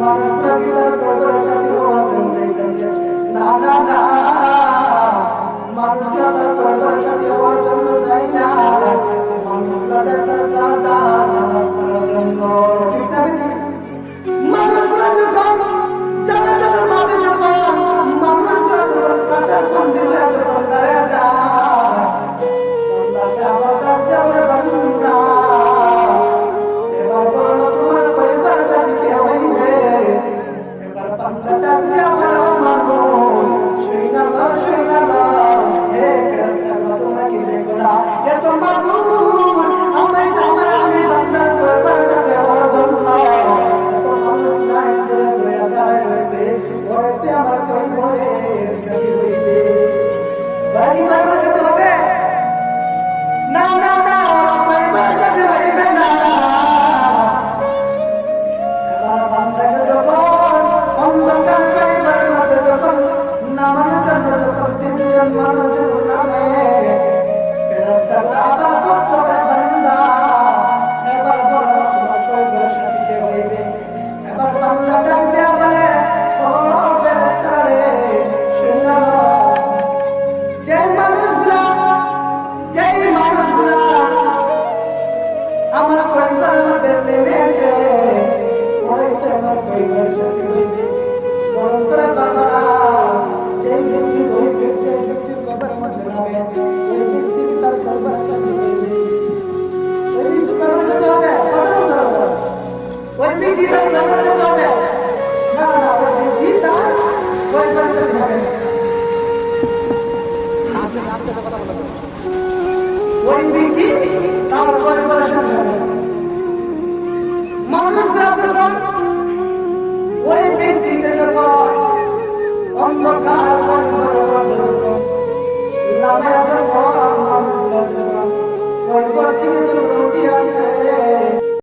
মানুষগুলো কিন্তু তোর সাথে না না না ঘরেতে আমার কেউ ঘরে বাড়ি বাবার সাথে আমার পরিবার শাশুড়ি বরণ করা বাবারা যে ব্যক্তি গরিব ব্যক্তি এই ব্যক্তি কবর মধ্যে নামে ওই ব্যক্তিকে তার কবর আশা করে ওই ব্যক্তি কবর সাথে হবে কত বছর হবে ওই ব্যক্তি তার কবর সাথে হবে না না ওই ব্যক্তি তার পরিবার সাথে হবে ওই ব্যক্তি তার পরিবার সাথে হবে